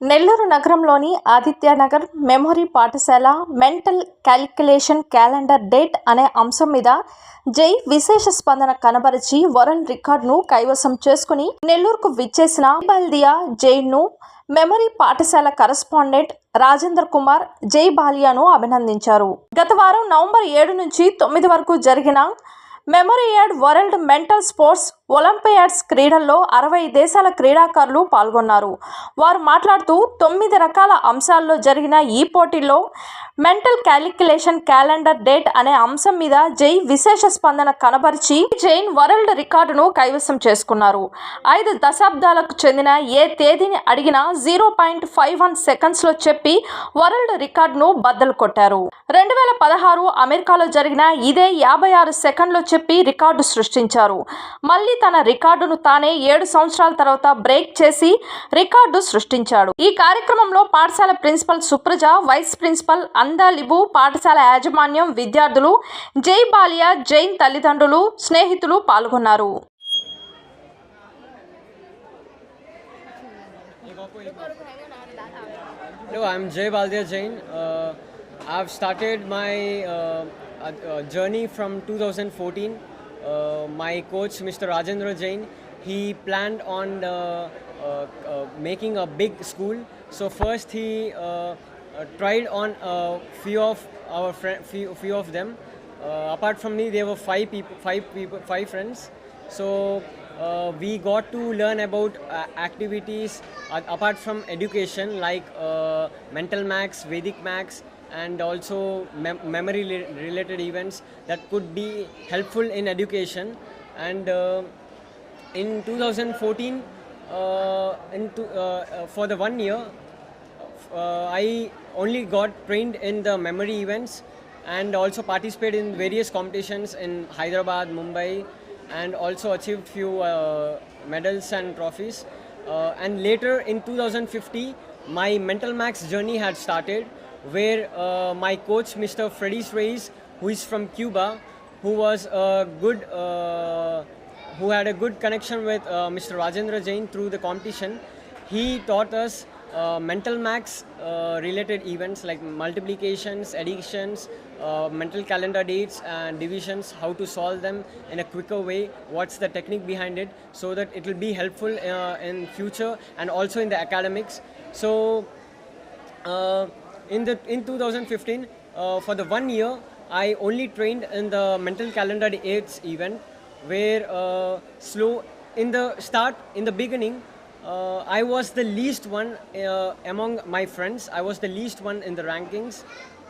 నెల్లూరు నగరంలోని ఆదిత్యనగర్ మెమొరీ పాఠశాల mental calculation calendar date అనే అంశం మీద జై విశేష స్పందన కనబరిచి వరల్డ్ రికార్డును కైవసం చేసుకుని నెల్లూరుకు విచ్చేసిన బల్దియా జైన్ను మెమరీ పాఠశాల కరస్పాండెంట్ రాజేందర్ కుమార్ జై బాలియాను అభినందించారు. గత వారం నవంబర్ ఏడు నుంచి తొమ్మిది వరకు జరిగిన memoriad world mental sports olympiads క్రీడల్లో అరవై దేశాల క్రీడాకారులు పాల్గొన్నారు. వారు మాట్లాడుతూ తొమ్మిది రకాల అంశాల్లో జరిగిన ఈ పోటీల్లో మెంటల్ క్యాలిక్యులేషన్ క్యాలెండర్ డేట్ అనే అంశం మీద జై విశేష స్పందన కనబరిచి జైన్ వరల్డ్ రికార్డును కైవసం చేసుకున్నారు. ఐదు దశాబ్దాలకు చెందిన ఏ తేదీని అడిగినా జీరో పాయింట్ ఫైవ్ వన్ సెకండ్స్లో చెప్పి వరల్డ్ రికార్డును బద్దలు కొట్టారు. రెండు వేల పదహారు అమెరికాలో జరిగిన ఇదే యాభై ఆరు సెకండ్లో చెప్పి రికార్డు సృష్టించారు. మళ్ళీ తన రికార్డును తానే ఏడు సంవత్సరాల తర్వాత బ్రేక్ చేసి రికార్డు సృష్టించాడు ఈ కార్యక్రమంలో పాఠశాల ప్రిన్సిపల్ సుప్రజ వైస్ ప్రిన్సిపల్ అందాలిబు పాఠశాల యాజమాన్యం విద్యార్థులు జై బాలియా జైన్ తల్లిదండ్రులు స్నేహితులు పాల్గొన్నారు I'm Jay Baldia Jain. Uh, I've started my uh, uh, journey from 2014. Uh, my coach, Mr. Rajendra Jain, he planned on uh, uh, making a big school. So first he tried on a few of our few, few of them. Apart from me, there were five people, five people, five friends. So uh, we got to learn about uh, activities uh, apart from education like mental max, Vedic max, and also mem- memory related events that could be helpful in education. And uh, in 2014, uh, into, uh, uh, for the one year, uh, I only got trained in the memory events and also participated in various competitions in Hyderabad, Mumbai, and also achieved few uh, medals and trophies. And later in 2050, my mental max journey had started, where uh, my coach, Mr. Freddy Reyes, who is from Cuba, who was a good uh, who had a good connection with uh, Mr. Rajendra Jain through the competition. He taught us uh, mental max uh, related events like multiplications, additions, uh, mental calendar dates, and divisions, how to solve them in a quicker way, what's the technique behind it, so that it will be helpful in future and also in the academics. So in the in 2015 uh, for the one year i only trained in the mental calendar aids event where uh, slow in the start in the beginning uh, i was the least one uh, among my friends. I was the least one in the rankings.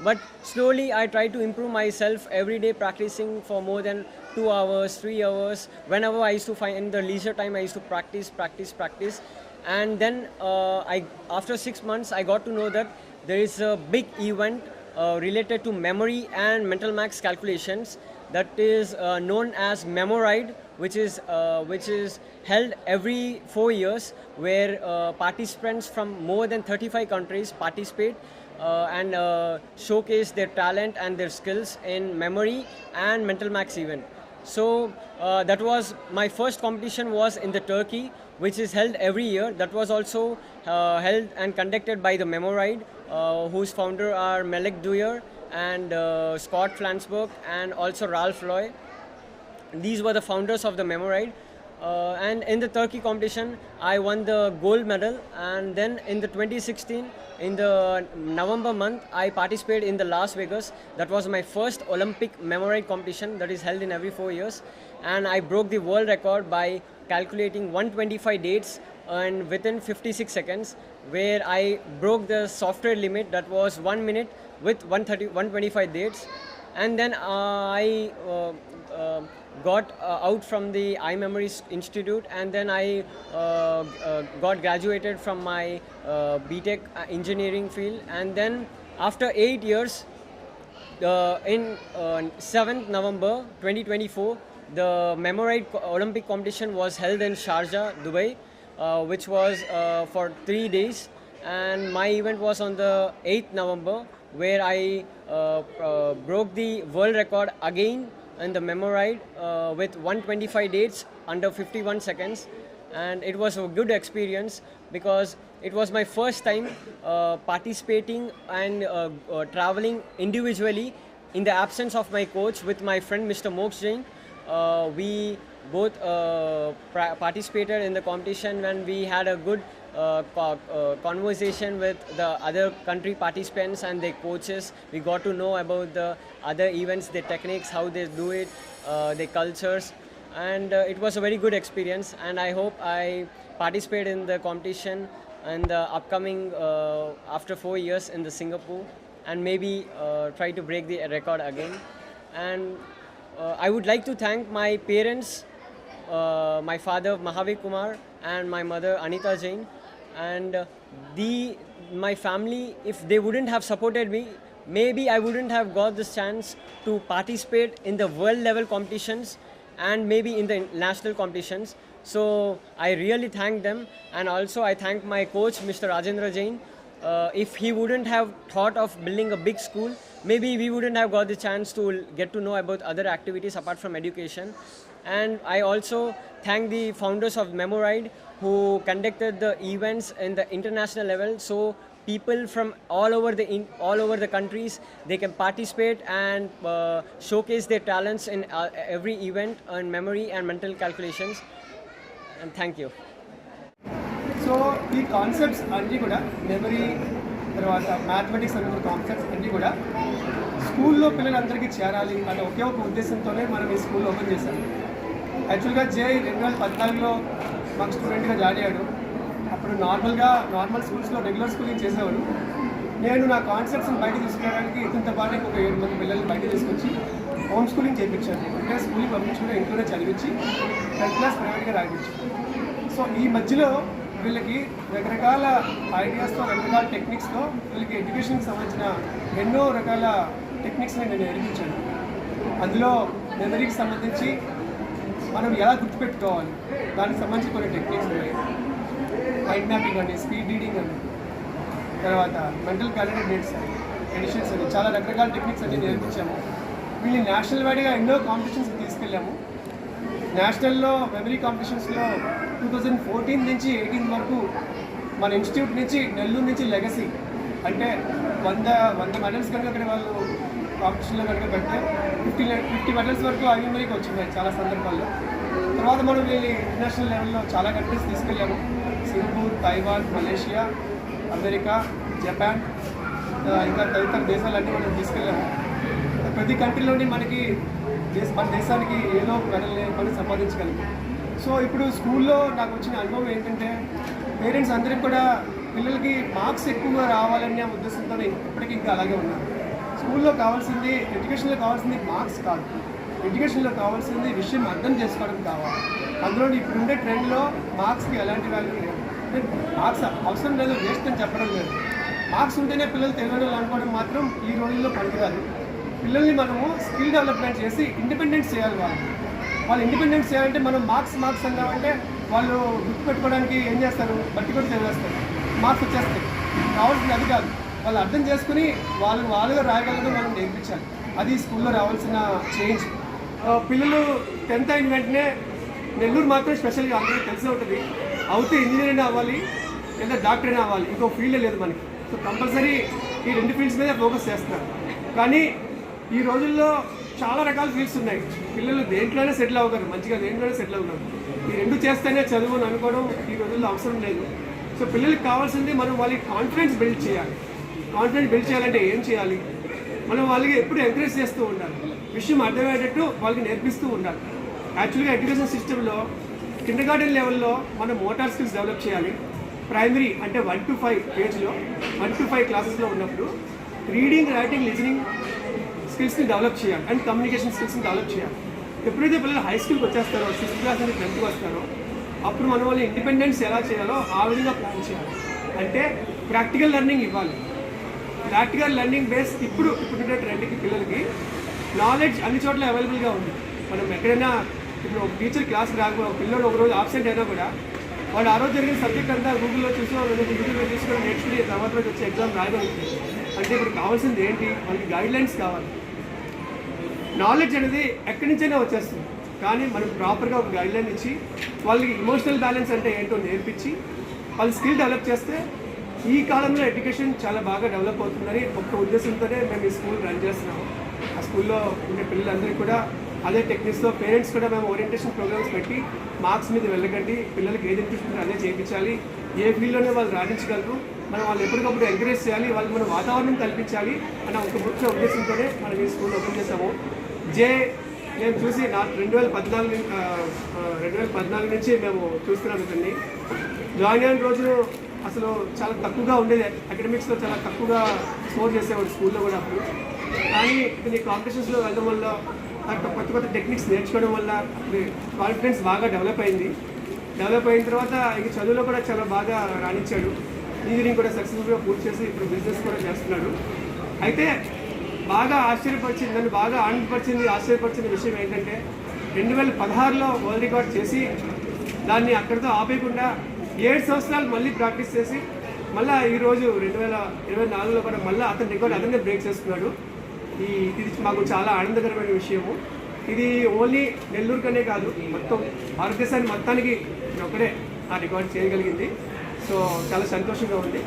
But slowly i tried to improve myself every day practicing for more than 2 hours 3 hours. Whenever i used to find in the leisure time i used to practice practice practice. And then uh, I after six months I got to know that there is a big event uh, related to memory and mental max calculations that is uh, known as Memoride, which is uh, which is held every four years, where uh, participants from more than 35 countries participate. Uh, and uh, showcase their talent and their skills in memory and mental max event. So that was my first competition was in the Turkey, which is held every year. That was also held and conducted by the Memoride, whose founder are Melek Duyer and uh, Scott Flansburg and also Ralph Loy. These were the founders of the Memoride. Uh, and in the Turkey competition, I won the gold medal. And then in the 2016, in the November month, I participated in the Las Vegas. That was my first Olympic Memoride competition that is held in every four years. And I broke the world record by calculating 125 dates and within 56 seconds, where I broke the software limit that was one minute with 130, 125 dates. And then uh, I uh, uh, got uh, out from the iMemory S- Institute, and then I got graduated from my uh, engineering field, and then after eight years, uh, in uh, 7th November 2024, the Memoride Co- Olympic competition was held in Sharjah, Dubai, which was uh, for three days. And my event was on the 8th November, where I uh, uh, broke the world record again in the Memoride uh, with 125 dates under 51 seconds. And it was a good experience because it was my first time uh, participating and uh, uh, traveling individually in the absence of my coach with my friend Mr. Mox Jain. Uh, we both uh, participated in the competition when we had a good uh, uh, conversation with the other country participants and their coaches. We got to know about the other events, their techniques, how they do it, their cultures, and uh, it was a very good experience. And I hope I participate in the competition and the upcoming uh, after four years in the Singapore, and maybe uh, try to break the record again. And I would like to thank my parents uh, my father Mahavir Kumar and my mother Anita Jain and uh, the my family if they wouldn't have supported me maybe I wouldn't have got this chance to participate in the world level competitions and maybe in the national competitions so I really thank them and also I thank my coach Mr. Rajendra Jain uh, if he wouldn't have thought of building a big school, maybe we wouldn't have got the chance to get to know about other activities apart from education. And I also thank the founders of Memoride who conducted the events in the international level. So people from all over the in, all over the countries they can participate and uh, showcase their talents in uh, every event on memory and mental calculations. And thank you. So ఈ concepts అన్నీ కూడా memory తర్వాత mathematics సంబంధించిన concepts అన్నీ కూడా స్కూల్లో పిల్లలందరికీ చేరాలి అనే ఒకే ఒక ఉద్దేశంతోనే మనం ఈ స్కూల్ ఓపెన్ చేశాం. యాక్చువల్గా జే రెండు వేల పద్నాలుగులో మాకు స్టూడెంట్గా జాయిన్ అయ్యాడు. అప్పుడు నార్మల్గా నార్మల్ స్కూల్స్లో రెగ్యులర్ స్కూలింగ్ చేసేవాడు నేను నా కాన్సెప్ట్స్ని బయట తీసుకురావడానికి ఇతనితో పాటు ఒక ఏడు మంది పిల్లల్ని బయట తీసుకొచ్చి హోమ్ స్కూలింగ్ చేయించాను. అంటే స్కూల్కి పంపించకుండా ఇంట్లోనే చదివించి టెన్త్ క్లాస్ ప్రైవేట్గా రాయించాను. సో ఈ మధ్యలో వీళ్ళకి రకరకాల ఐడియాస్తో రకరకాల టెక్నిక్స్తో వీళ్ళకి ఎడ్యుకేషన్కి సంబంధించిన ఎన్నో రకాల టెక్నిక్స్ని నేను నేర్పించాను. అందులో మెమరీకి సంబంధించి మనం ఎలా గుర్తుపెట్టుకోవాలి? దానికి సంబంధించి కొన్ని టెక్నిక్స్ ఉన్నాయి. మైండ్ మ్యాపింగ్ అని స్పీడ్ రీడింగ్ అని తర్వాత మెంటల్ క్యాలెండర్ డేట్స్ అని ఎడిషన్స్ అని చాలా రకరకాల టెక్నిక్స్ అన్ని నేర్పించాము. వీళ్ళని నేషనల్ వైడ్గా ఎన్నో కాంపిటీషన్స్కి తీసుకెళ్ళాము. నేషనల్లో మెమరీ కాంపిటీషన్స్లో టూ థౌజండ్ ఫోర్టీన్ నుంచి ఎయిటీన్ వరకు మన ఇన్స్టిట్యూట్ నుంచి నెల్లూరు నుంచి లెగసీ. అంటే వంద వంద మెడల్స్ కనుక అక్కడ వాళ్ళు కాంపిటీషన్లో కనుక పెడితే ఫిఫ్టీ ఫిఫ్టీ మెడల్స్ వరకు ఐఎంఐకి వచ్చింది చాలా సందర్భాల్లో. తర్వాత మనం వీళ్ళు ఇంటర్నేషనల్ లెవెల్లో చాలా countries తీసుకెళ్ళాము. Singapore Taiwan Malaysia America Japan ఇంకా తదితర దేశాలన్నీ మనం తీసుకెళ్ళాము. ప్రతి కంట్రీలోని మనకి దేశ మన దేశానికి ఏదో మెడల్ పని సంపాదించగలిగాం. సో ఇప్పుడు స్కూల్లో నాకు వచ్చిన అనుభవం ఏంటంటే పేరెంట్స్ అందరికి కూడా పిల్లలకి మార్క్స్ ఎక్కువగా రావాలనే ఉద్దేశంతో ఇప్పటికీ ఇంకా అలాగే ఉన్నారు. స్కూల్లో కావాల్సింది ఎడ్యుకేషన్లో కావాల్సింది మార్క్స్ కాదు. ఎడ్యుకేషన్లో కావాల్సింది విషయం అర్థం చేసుకోవడం కావాలి. అందులో ఇప్పుడు ఉండే ట్రెండ్లో మార్క్స్కి ఎలాంటి వాల్యూ లేదు అంటే మార్క్స్ అవసరం లేదు వేస్ట్ అని చెప్పడం లేదు. మార్క్స్ ఉంటేనే పిల్లలు తెలియడం అనుకోవడం మాత్రం ఈ రోజుల్లో పనికిరాదు. పిల్లల్ని మనము స్కిల్ డెవలప్మెంట్ చేసి ఇండిపెండెన్స్ చేయాలి వాళ్ళు వాళ్ళు ఇండిపెండెన్స్ చేయాలంటే మనం మార్క్స్ మార్క్స్ అన్నామంటే వాళ్ళు గుర్తుపెట్టుకోవడానికి ఏం చేస్తారు? బట్టి కూడా చదివేస్తారు. మార్క్స్ వచ్చేస్తాయి. కావాల్సింది అది కాదు. వాళ్ళు అర్థం చేసుకుని వాళ్ళు వాళ్ళుగా రాయగలగడం మనం నేర్పించాలి. అది స్కూల్లో రావాల్సిన చేంజ్. పిల్లలు టెన్త్ అయిన వెంటనే నెల్లూరు మాత్రం స్పెషల్గా అందరికీ తెలిసే ఉంటుంది. అవుతే ఇంజనీర్ అయినా అవ్వాలి లేదా డాక్టర్ అయినా అవ్వాలి. ఇంకో ఫీల్డే లేదు మనకి. సో కంపల్సరీ ఈ రెండు ఫీల్డ్స్ మీద ఫోకస్ చేస్తున్నారు. కానీ ఈ రోజుల్లో చాలా రకాల ఫీల్డ్స్ ఉన్నాయి. పిల్లలు దేంట్లోనే సెటిల్ అవుతారు. మంచిగా దేంట్లోనే సెటిల్ అవుతారు. ఈ రెండు చేస్తేనే చదువు అని అనుకోవడం ఈ రోజుల్లో అవసరం లేదు. సో పిల్లలకి కావాల్సింది మనం వాళ్ళకి కాన్ఫిడెన్స్ బిల్డ్ చేయాలి. కాన్ఫిడెన్స్ బిల్డ్ చేయాలంటే ఏం చేయాలి? మనం వాళ్ళకి ఎప్పుడు ఎంకరేజ్ చేస్తూ ఉండాలి. విషయం అర్థమయ్యేటట్టు వాళ్ళకి నేర్పిస్తూ ఉండాలి. యాక్చువల్గా ఎడ్యుకేషన్ సిస్టంలో కిండర్ గార్డెన్ లెవెల్లో మనం మోటార్ స్కిల్స్ డెవలప్ చేయాలి. ప్రైమరీ అంటే వన్ టు ఫైవ్ ఏజ్లో వన్ టు ఫైవ్ క్లాసెస్లో ఉన్నప్పుడు రీడింగ్ రైటింగ్ లిజనింగ్ స్కిల్స్ని డెవలప్ చేయాలి. అండ్ కమ్యూనికేషన్ స్కిల్స్ని డెవలప్ చేయాలి. ఎప్పుడైతే పిల్లలు హై స్కూల్కి వచ్చేస్తారో సిక్స్త్ క్లాస్ నుంచి టెన్త్కి వస్తారో అప్పుడు మనం వాళ్ళు ఇండిపెండెన్స్ ఎలా చేయాలో ఆ విధంగా ప్లాన్ చేయాలి. అంటే ప్రాక్టికల్ లెర్నింగ్ ఇవ్వాలి. ప్రాక్టికల్ లెర్నింగ్ బేస్ ఇప్పుడు ఇప్పుడున్న ట్రెండ్కి పిల్లలకి నాలెడ్జ్ అన్ని చోట్ల అవైలబుల్గా ఉంది. మనం ఎక్కడైనా ఇప్పుడు ఒక టీచర్ క్లాస్ రాకపోతే ఒక పిల్లడు ఒక రోజు ఆబ్సెంట్ అయినా కూడా వాడు ఆ రోజు జరిగిన సబ్జెక్ట్ అంతా గూగుల్లో చూసి యూట్యూబ్లో తీసుకొని నేర్చుకుని తర్వాత రోజు వచ్చి ఎగ్జామ్ రాయగలుగుతుంది అంటే ఇప్పుడు కావాల్సింది ఏంటి? వాళ్ళకి గైడ్లైన్స్ కావాలి. నాలెడ్జ్ అనేది ఎక్కడి నుంచైనా వచ్చేస్తుంది. కానీ మనం ప్రాపర్గా ఒక గైడ్ లైన్ ఇచ్చి వాళ్ళకి ఇమోషనల్ బ్యాలెన్స్ అంటే ఏంటో నేర్పించి వాళ్ళు స్కిల్ డెవలప్ చేస్తే ఈ కాలంలో ఎడ్యుకేషన్ చాలా బాగా డెవలప్ అవుతుందని ఒక్క ఉద్దేశంతోనే మేము ఈ స్కూల్ రన్ చేస్తున్నాము. ఆ స్కూల్లో ఉండే పిల్లలందరికీ కూడా అదే టెక్నిక్స్తో పేరెంట్స్ కూడా మేము ఓరియంటేషన్ ప్రోగ్రామ్స్ పెట్టి మార్క్స్ మీద వెళ్ళకండి పిల్లలకి ఏది ఇంట్రెస్ట్ అదే చేయించాలి. ఏ ఫీల్డ్లోనే వాళ్ళు రాణించగలరు. మనం వాళ్ళు ఎప్పటికప్పుడు ఎంకరేజ్ చేయాలి. వాళ్ళకి మనం వాతావరణం కల్పించాలి అన్న ఒక ముఖ్య ఉద్దేశంతోనే మనం ఈ స్కూల్ ఓపెన్ చేసాము జే నేను చూసి నా రెండు వేల పద్నాలుగు రెండు వేల పద్నాలుగు నుంచి మేము చూస్తున్నాం ఇతన్ని. జాయిన్ అయిన రోజు అసలు చాలా తక్కువగా ఉండేది. అకాడమిక్స్లో చాలా తక్కువగా స్కోర్ చేసేవాడు స్కూల్లో కూడా అప్పుడు. కానీ ఇతని కాంపిటీషన్స్లో వెళ్ళడం వల్ల అక్కడ కొత్త కొత్త టెక్నిక్స్ నేర్చుకోవడం వల్ల కాన్ఫిడెన్స్ బాగా డెవలప్ అయింది. డెవలప్ అయిన తర్వాత ఇక చదువులో కూడా చాలా బాగా రాణించాడు. ఇంజనీరింగ్ కూడా సక్సెస్ఫుల్గా పూర్తి చేసి ఇప్పుడు బిజినెస్ కూడా చేస్తున్నాడు. అయితే బాగా ఆశ్చర్యపరిచింది నన్ను బాగా ఆనందపరిచింది ఆశ్చర్యపరిచిన విషయం ఏంటంటే రెండు వేల పదహారులో వరల్డ్ రికార్డ్ చేసి దాన్ని అక్కడితో ఆపేయకుండా ఏడు సంవత్సరాలు మళ్ళీ ప్రాక్టీస్ చేసి మళ్ళీ ఈరోజు రెండు వేల ఇరవై నాలుగులో కూడా మళ్ళీ అతని రికార్డ్ అతనే బ్రేక్ చేస్తున్నాడు. ఈ ఇది మాకు చాలా ఆనందకరమైన విషయము. ఇది ఓన్లీ నెల్లూరుకనే కాదు మొత్తం భారతదేశాన్ని మొత్తానికి ఒక్కడే ఆ రికార్డ్ చేయగలిగింది. సో చాలా సంతోషంగా ఉంది.